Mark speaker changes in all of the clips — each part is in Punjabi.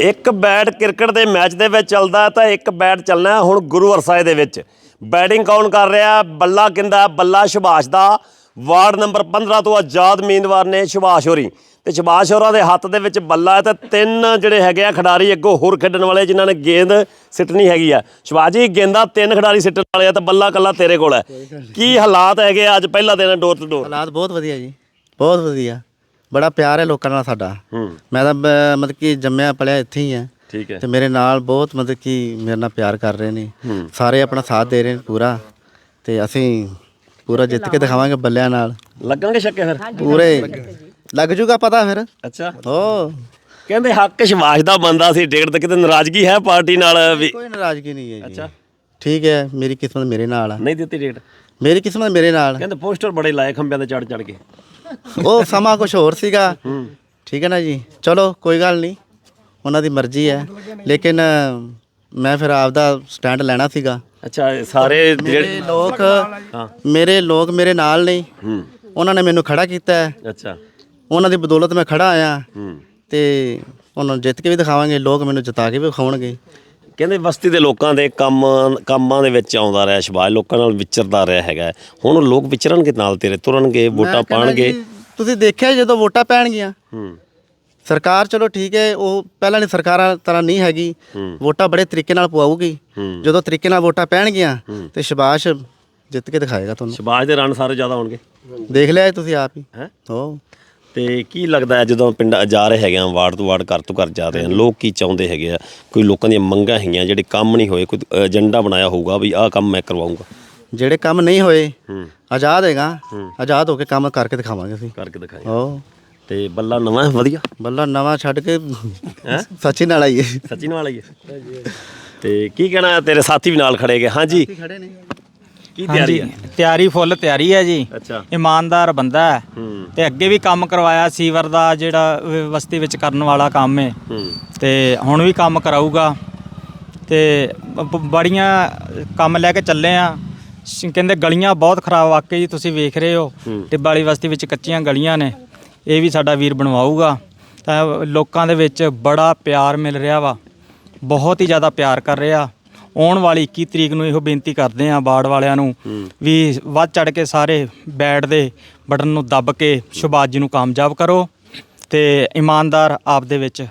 Speaker 1: ਇੱਕ ਬੈਟ ਕ੍ਰਿਕਟ ਦੇ ਮੈਚ ਦੇ ਵਿੱਚ ਚੱਲਦਾ ਤਾਂ ਇੱਕ ਬੈਟ ਚੱਲਣਾ ਹੁਣ ਗੁਰੂ ਅਰਸਾਏ ਦੇ ਵਿੱਚ। ਬੈਟਿੰਗ ਕੌਣ ਕਰ ਰਿਹਾ? ਬੱਲਾ ਕਿੰਦਾ? ਬੱਲਾ ਸੁਭਾਸ਼ ਦਾ। ਵਾਰਡ ਨੰਬਰ 15 ਤੋਂ ਆਜ਼ਾਦ ਉਮੀਦਵਾਰ ਨੇ ਸੁਭਾਸ਼ ਹੋਰੀ। ਤੇ ਸੁਭਾਸ਼ ਹੋਰਾਂ ਦੇ ਹੱਥ ਦੇ ਵਿੱਚ ਬੱਲਾ ਹੈ ਤੇ ਤਿੰਨ ਜਿਹੜੇ ਹੈਗੇ ਆ ਖਿਡਾਰੀ ਅੱਗੋਂ ਹੋਰ ਖੇਡਣ ਵਾਲੇ ਜਿਨ੍ਹਾਂ ਨੇ ਗੇਂਦ ਸਿੱਟਣੀ ਹੈਗੀ ਆ। ਸੁਭਾਸ਼ ਜੀ, ਗੇਂਦਾਂ ਤਿੰਨ ਖਿਡਾਰੀ ਸਿੱਟਣ ਵਾਲੇ ਆ ਤੇ ਬੱਲਾ ਕੱਲਾ ਤੇਰੇ ਕੋਲ ਹੈ। ਕੀ ਹਾਲਾਤ ਹੈਗੇ ਆ? ਅੱਜ? ਪਹਿਲਾ ਦਿਨ ਡੋਰ ਟੂ ਡੋਰ
Speaker 2: ਹਾਲਾਤ ਬਹੁਤ ਵਧੀਆ ਜੀ। ਬਹੁਤ ਵਧੀਆ। ਬੜਾ ਪਿਆਰ ਹੈ ਲੋਕਾਂ ਨਾਲ ਸਾਡਾ।
Speaker 1: ਹੂੰ।
Speaker 2: ਮੈਂ ਤਾਂ ਬ- ਮਤਲਬ ਕਿ ਜੰਮਿਆ ਪਲਿਆ ਇੱਥੇ ਹੀ ਆ।
Speaker 1: ਠੀਕ ਹੈ।
Speaker 2: ਤੇ ਮੇਰੇ ਨਾਲ ਬਹੁਤ ਮਤਲਬ ਕਿ ਮੇਰੇ ਨਾਲ ਪਿਆਰ ਕਰ ਰਹੇ ਨੇ। ਸਾਰੇ ਆਪਣਾ ਸਾਥ ਦੇ ਰਹੇ ਨੇ ਪੂਰਾ। ਤੇ ਅਸੀਂ ਪੂਰਾ ਜਿੱਤ ਕੇ ਦਿਖਾਵਾਂਗੇ ਬੱਲਿਆਂ ਨਾਲ।
Speaker 1: ਲੱਗਣਗੇ ਛੱਕੇ ਫਿਰ?
Speaker 2: ਪੂਰੇ। ਲੱਗ ਜੂਗਾ ਪਤਾ ਫਿਰ।
Speaker 1: ਅੱਛਾ।
Speaker 2: ਓ
Speaker 1: ਕਹਿੰਦੇ ਹੱਕ ਸ਼ਿਵਾਸ਼ ਦਾ ਬੰਦਾ ਸੀ ਟਿਕਟ ਤੇ ਕਿਤੇ ਨਾਰਾਜ਼ਗੀ ਹੈ ਪਾਰਟੀ ਨਾਲ ਵੀ।
Speaker 2: ਕੋਈ ਨਾਰਾਜ਼ਗੀ ਨਹੀਂ ਹੈ ਜੀ
Speaker 1: ਅੱਛਾ।
Speaker 2: ਠੀਕ ਹੈ ਮੇਰੀ ਕਿਸਮਤ ਮੇਰੇ ਨਾਲ ਆ।
Speaker 1: ਨਹੀਂ ਦਿੱਤੀ ਟਿਕਟ
Speaker 2: ਮੇਰੀ ਕਿਸਮਤ ਮੇਰੇ ਨਾਲ।
Speaker 1: ਕਹਿੰਦੇ ਪੋਸਟਰ ਬੜੇ ਲਾਏ ਖੰਭਿਆਂ ਤੇ ਚੜ ਚੜ ਕੇ।
Speaker 2: ਉਹ ਸਮਾਂ ਕੁਝ ਹੋਰ ਸੀਗਾ। ਠੀਕ ਹੈ ਨਾ ਜੀ। ਚਲੋ ਕੋਈ ਗੱਲ ਨਹੀਂ। ਉਹਨਾਂ ਦੀ ਮਰਜ਼ੀ ਹੈ। ਲੇਕਿਨ ਮੈਂ ਫਿਰ ਆਪਦਾ ਸਟੈਂਡ ਲੈਣਾ ਸੀਗਾ।
Speaker 1: ਅੱਛਾ ਸਾਰੇ ਜਿਹੜੇ
Speaker 2: ਮੇਰੇ ਲੋਕ
Speaker 1: ਹਾਂ।
Speaker 2: ਮੇਰੇ ਲੋਕ ਮੇਰੇ ਨਾਲ ਨੇ।
Speaker 1: ਹੂੰ।
Speaker 2: ਉਹਨਾਂ ਨੇ ਮੈਨੂੰ ਖੜਾ ਕੀਤਾ ਹੈ।
Speaker 1: ਅੱਛਾ।
Speaker 2: ਉਹਨਾਂ ਦੀ ਬਦੌਲਤ ਮੈਂ ਖੜਾ ਆਇਆ।
Speaker 1: ਹੂੰ।
Speaker 2: ਤੇ ਉਹਨਾਂ ਨੂੰ ਜਿੱਤ ਕੇ ਵੀ ਦਿਖਾਵਾਂਗੇ। ਲੋਕ ਮੈਨੂੰ ਜਿਤਾ ਕੇ ਵੀ ਵਿਖਾਉਣਗੇ।
Speaker 1: ਕਹਿੰਦੇ ਬਸਤੀ ਦੇ ਲੋਕਾਂ ਦੇ ਕੰਮ ਕੰਮਾਂ ਦੇ ਵਿੱਚ ਆਉਂਦਾ ਰਿਹਾ ਸ਼ਿਵਾਜ ਲੋਕਾਂ ਨਾਲ ਵਿਚਰਦਾ ਰਿਹਾ ਹੈਗਾ। ਹੁਣ ਉਹ ਲੋਕ ਵਿਚਰਨਗੇ ਨਾਲ ਤੇਰੇ ਤੁਰਨਗੇ ਵੋਟਾਂ ਪਾਣਗੇ।
Speaker 2: ਤੁਸੀਂ ਦੇਖਿਆ ਜਦੋਂ ਵੋਟਾਂ ਪੈਣਗੀਆਂ
Speaker 1: ਹੂੰ।
Speaker 2: ਸਰਕਾਰ ਚਲੋ ਠੀਕ ਹੈ ਉਹ ਪਹਿਲਾਂ ਦੀ ਸਰਕਾਰਾਂ ਤਰ੍ਹਾਂ ਨਹੀਂ ਹੈਗੀ। ਵੋਟਾਂ ਬੜੇ ਤਰੀਕੇ ਨਾਲ ਪਵਾਉਗੀ। ਜਦੋਂ ਤਰੀਕੇ ਨਾਲ ਵੋਟਾਂ ਪੈਣਗੀਆਂ ਤੇ ਸ਼ਬਾਸ਼ ਜਿੱਤ ਕੇ ਦਿਖਾਏਗਾ ਤੁਹਾਨੂੰ।
Speaker 1: ਸ਼ਿਵਾਜ ਦੇ ਰਨ ਸਾਰੇ ਜ਼ਿਆਦਾ ਹੋਣਗੇ।
Speaker 2: ਦੇਖ ਲਿਆ ਤੁਸੀਂ ਆਪ ਹੀ।
Speaker 1: ਹੈ?
Speaker 2: ਹੋ।
Speaker 1: ਤੇ ਕੀ ਲੱਗਦਾ ਹੈ ਜਦੋਂ ਪਿੰਡ ਜਾ ਰਹੇ ਹੈਗੇ ਆ ਵਾਰਡ ਤੋਂ ਵਾਰਡ ਘਰ ਤੋਂ ਘਰ ਜਾ ਰਹੇ ਆ ਲੋਕ ਕੀ ਚਾਹੁੰਦੇ ਹੈਗੇ ਆ? ਕੋਈ ਲੋਕਾਂ ਦੀਆਂ ਮੰਗਾਂ ਹੈਗੀਆਂ ਜਿਹੜੇ ਕੰਮ ਨਹੀਂ ਹੋਏ ਕੋਈ ਏਜੰਡਾ ਬਣਾਇਆ ਹੋਊਗਾ ਵੀ ਆਹ ਕੰਮ ਮੈਂ ਕਰਵਾਉਂਗਾ
Speaker 2: ਜਿਹੜੇ ਕੰਮ ਨਹੀਂ ਹੋਏ ਆਜ਼ਾਦ ਹੈਗਾ ਆਜ਼ਾਦ ਹੋ ਕੇ ਕੰਮ ਕਰਕੇ ਦਿਖਾਵਾਂਗੇ ਅਸੀਂ।
Speaker 1: ਕਰਕੇ ਦਿਖਾਏ
Speaker 2: ਹੋ।
Speaker 1: ਤੇ ਬੱਲਾ ਨਵਾਂ ਹੈ ਵਧੀਆ?
Speaker 2: ਬੱਲਾ ਨਵਾਂ ਛੱਡ ਕੇ
Speaker 1: ਹੈ?
Speaker 2: ਸੱਚੀ ਨਾਲ ਆਈਏ।
Speaker 1: ਸੱਚੀ ਨਾਲ ਹੈ ਤੇ ਕੀ ਕਹਿਣਾ? ਤੇਰੇ ਸਾਥੀ ਵੀ ਨਾਲ ਖੜੇ ਗਏ ਹਾਂਜੀ।
Speaker 2: ਖੜੇ ਨੇ।
Speaker 1: ਕੀ ਤਿਆਰੀ ਹੈ
Speaker 3: ਤਿਆਰੀ ਫੁੱਲ ਤਿਆਰੀ ਹੈ ਜੀ।
Speaker 1: ਅੱਛਾ।
Speaker 3: ਇਮਾਨਦਾਰ ਬੰਦਾ ਹੈ।
Speaker 1: ਹੂੰ।
Speaker 3: ਤੇ ਅੱਗੇ ਵੀ ਕੰਮ ਕਰਵਾਇਆ ਸੀਵਰ ਦਾ ਜਿਹੜਾ ਵ- ਬਸਤੀ ਵਿੱਚ ਕਰਨ ਵਾਲਾ ਕੰਮ ਹੈ
Speaker 1: ਹੂੰ।
Speaker 3: ਤੇ ਹੁਣ ਵੀ ਕੰਮ ਕਰਾਊਗਾ। ਤੇ ਬ- ਬ- ਬੜੀਆਂ ਕੰਮ ਲੈ ਕੇ ਚੱਲੇ ਆ। ਸ਼- ਕਹਿੰਦੇ ਗਲੀਆਂ ਬਹੁਤ ਖਰਾਬ ਵਾਕਈ ਜੀ ਤੁਸੀਂ ਵੇਖ ਰਹੇ ਹੋ।
Speaker 1: ਹੂੰ।
Speaker 3: ਟਿੱਬਾਂ ਵਾਲੀ ਬਸਤੀ ਵਿੱਚ ਕੱਚੀਆਂ ਗਲੀਆਂ ਨੇ। ਇਹ ਵੀ ਸਾਡਾ ਵੀਰ ਬਣਵਾਊਗਾ। ਤਾਂ ਲੋਕਾਂ ਦੇ ਵਿੱਚ ਬੜਾ ਪਿਆਰ ਮਿਲ ਰਿਹਾ ਵਾ। ਬਹੁਤ ਹੀ ਜ਼ਿਆਦਾ ਪਿਆਰ ਕਰ ਰਿਹਾ। ਆਉਣ ਵਾਲੀ 21 ਤਰੀਕ ਨੂੰ ਇਹੋ ਬੇਨਤੀ ਕਰਦੇ ਆ ਬਾੜ ਵਾਲਿਆਂ ਨੂੰ ਵੀ ਵੱਧ ਚੜ ਕੇ ਸਾਰੇ ਬੈਟ ਦੇ ਬਟਨ ਨੂੰ ਦੱਬ ਕੇ ਸੁਭਾਸ਼ ਜੀ ਨੂੰ ਕਾਮਯਾਬ ਕਰੋ ਤੇ ਇਮਾਨਦਾਰ ਆਪ ਦੇ ਵਿੱਚ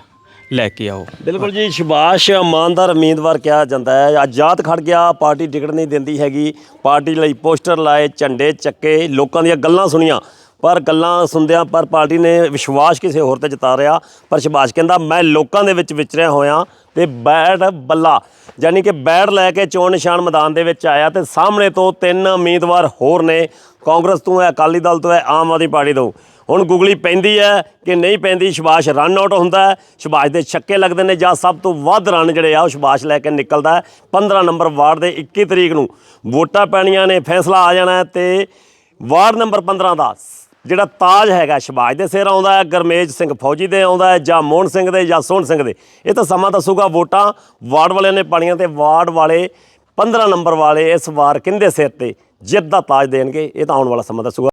Speaker 3: ਲੈ ਕੇ ਆਓ।
Speaker 1: ਬਿਲਕੁਲ ਜੀ ਸ਼ਿਬਾਸ਼ ਇਮਾਨਦਾਰ ਉਮੀਦਵਾਰ ਕਿਹਾ ਜਾਂਦਾ ਹੈ। ਆਜ਼ਾਦ ਖੜ ਗਿਆ ਪਾਰਟੀ ਟਿਕਟ ਨਹੀਂ ਦਿੰਦੀ ਹੈਗੀ। ਪਾਰਟੀ ਲਈ ਪੋਸਟਰ ਲਾਏ ਝੰਡੇ ਚੱਕੇ ਲੋਕਾਂ ਦੀਆਂ ਗੱਲਾਂ ਸੁਣੀਆਂ। ਪਰ ਗੱਲਾਂ ਸੁਣਦਿਆਂ ਪਰ ਪਾਰਟੀ ਨੇ ਵਿਸ਼ਵਾਸ ਕਿਸੇ ਹੋਰ ਤੇ ਜਤਾ ਰਿਹਾ ਪਰ ਸ਼ਿਬਾਸ਼ ਕਹਿੰਦਾ, ਮੈਂ ਲੋਕਾਂ ਦੇ ਵਿੱਚ ਵਿਚਰਿਆ ਹੋਇਆ ਤੇ ਬੈਟ ਬੱਲਾ। ਯਾਨੀ ਕਿ ਬੈਟ ਲੈ ਕੇ ਚੋਣ ਨਿਸ਼ਾਨ ਮੈਦਾਨ ਦੇ ਵਿੱਚ ਆਇਆ ਤੇ ਸਾਹਮਣੇ ਤੋਂ ਤਿੰਨ ਉਮੀਦਵਾਰ ਹੋਰ ਨੇ। ਕਾਂਗਰਸ ਤੋਂ ਹੈ, ਅਕਾਲੀ ਦਲ ਤੋਂ ਹੈ, ਆਮ ਆਦਮੀ ਪਾਰਟੀ ਤੋਂ। ਹੁਣ ਗੁਗਲੀ ਪੈਂਦੀ ਹੈ ਕਿ ਨਹੀਂ ਪੈਂਦੀ, ਸ਼ਿਬਾਸ਼ ਰਨ ਆਊਟ ਹੁੰਦਾ ਹੈ। ਸ਼ਿਬਾਸ਼ ਦੇ ਛੱਕੇ ਲੱਗਦੇ ਨੇ ਜਾਂ ਸਭ ਤੋਂ ਵੱਧ ਰਨ ਜਿਹੜੇ ਆ, ਉਹ ਸ਼ਿਬਾਸ਼ ਲੈ ਕੇ ਨਿਕਲਦਾ ਹੈ 15 ਨੰਬਰ ਵਾਰਡ ਦੇ 21 ਤਰੀਕ ਨੂੰ। ਵੋਟਾਂ ਪੈਣੀਆਂ ਨੇ, ਫੈਸਲਾ ਆ ਜਾਣਾ ਹੈ ਤੇ ਵਾਰਡ ਨੰਬਰ 15 ਦਾ ਜਿਹੜਾ ਤਾਜ ਹੈਗਾ ਸ਼ਿਬਾਸ਼ ਦੇ ਸਿਰ ਆਉਂਦਾ ਹੈ, ਗਰਮੇਜ ਸਿੰਘ ਫੌਜੀ ਦੇ ਆਉਂਦਾ ਹੈ ਜਾਂ ਮੋਹਨ ਸਿੰਘ ਦੇ ਜਾਂ ਸੋਹਣ ਸਿੰਘ ਦੇ। ਇਹ ਤਾਂ ਸਮਾਂ ਦੱਸੂਗਾ, ਵੋਟਾਂ ਵਾਰਡ ਵਾਲਿਆਂ ਨੇ ਪਾਣੀਆਂ ਤੇ ਵਾਰਡ ਵਾਲੇ 15 ਨੰਬਰ ਵਾਲੇ ਇਸ ਵਾਰ ਕਿੰਦੇ ਸਿਰ ਤੇ ਜਿੱਤ ਦਾ ਤਾਜ ਦੇਣਗੇ, ਇਹ ਤਾਂ ਆਉਣ ਵਾਲਾ ਸਮਾਂ ਦੱਸੂਗਾ।